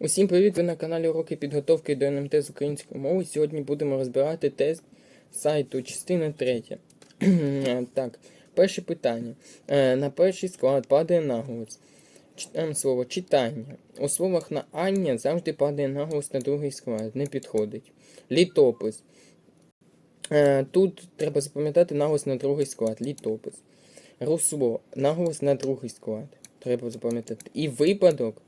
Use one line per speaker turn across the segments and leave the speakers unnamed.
Усім привіт! Ви на каналі Уроки підготовки до НМТ з української мови. Сьогодні будемо розбирати тест сайту, частина 3. так, перше питання. Е, На перший склад падає наголос. Читаємо слово читання. У словах на Ання завжди падає наголос на другий склад. Не підходить. Літопис. Е, Тут треба запам'ятати наголос на другий склад. Літопис. Русло. Наголос на другий склад. Треба запам'ятати. І випадок е,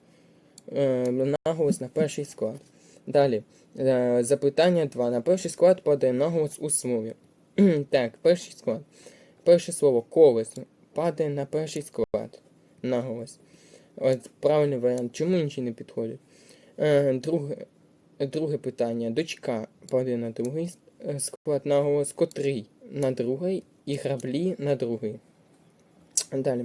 наголос на перший склад. Далі. Е, запитання 2. На перший склад падає наголос у слові. так, перший склад. Перше слово колесо падає на перший склад. Наголос. От правильний варіант. Чому інші не підходять? Е, друге, друге питання. Дочка падає на другий е, склад наголос, котрий на другий і граблі на другий. Далі.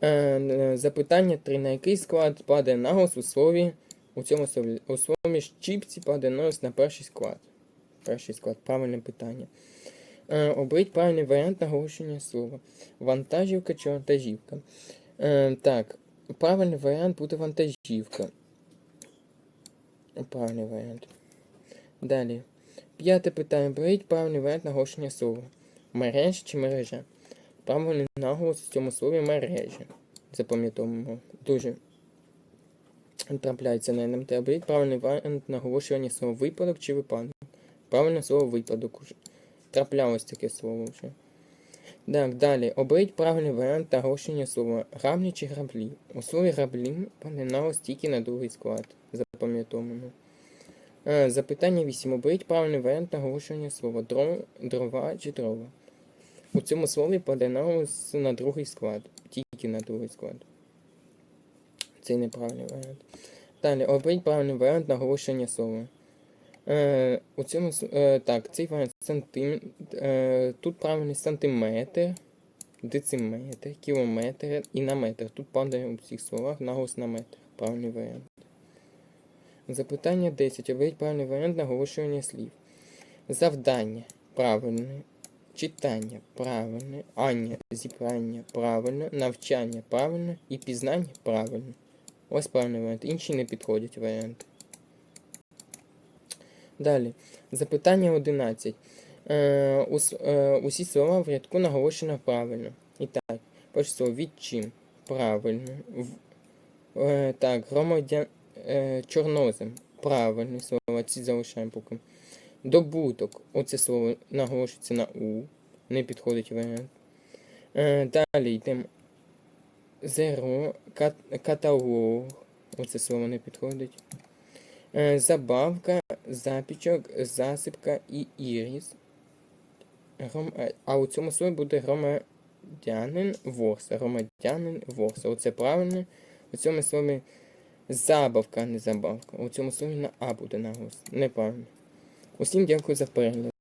Е, е, Запитання 3. На який склад падає наголос у слові у цьому слові? У слові щіпці падає наголос на перший склад. Перший склад. Правильне питання. Е, Оберіть правильний варіант наголошення слова. Вантажівка чи вантажівка. Е, так, правильний варіант буде вантажівка. Правильний варіант. Далі. П'яте питання. Оберіть правильний варіант наголошення слова. Мереж чи мережа? Правильний наголос в цьому слові мережі. Запам'ятовуємо. Дуже трапляється на НМТ. Оберіть правильний варіант наголошування слова випадок чи випадок. Правильне слово випадок уже. Траплялось таке слово вже. Так, далі. Оберіть правильний варіант наголошення слова граблі чи граблі. У слові граблі наголос тільки на другий склад. Запам'ятовуємо. Е, Запитання 8. Оберіть правильний варіант наголошення слова дрова чи дрова. У цьому слові паде наголос на другий склад. Тільки на другий склад. Це неправильний варіант. Далі, оберіть правильний варіант наголошення слова. Е, у цьому е, так, цей варіант сантим, е, тут правильний сантиметр, дециметр, кілометр і на метр. Тут падає у всіх словах наголос на метр. Правильний варіант. Запитання 10. Оберіть правильний варіант наголошування слів. Завдання правильне. Читання правильне, Ання зібрання правильне, навчання правильне і пізнання правильне. Ось правильний варіант. Інші не підходять варіанти. Далі. Запитання 11. Е, ус, е, усі слова в рядку наголошено правильно. І так, перше слово від чим? Правильно. В, е, так, громадян е, чорнозем. Правильне слово. Ці залишаємо поки. Добуток. Оце слово наголошується на У. Не підходить варіант. Е, далі йдемо. Зеро. Кат, каталог. Оце слово не підходить. Е, забавка, запічок, засипка і іріс. Гром... е, А у цьому слові буде громадянин ворса. Громадянин ворса. Оце правильно. У цьому слові забавка, а не забавка. У цьому слові на А буде наголос. Неправильно. Усім дякую за перегляд.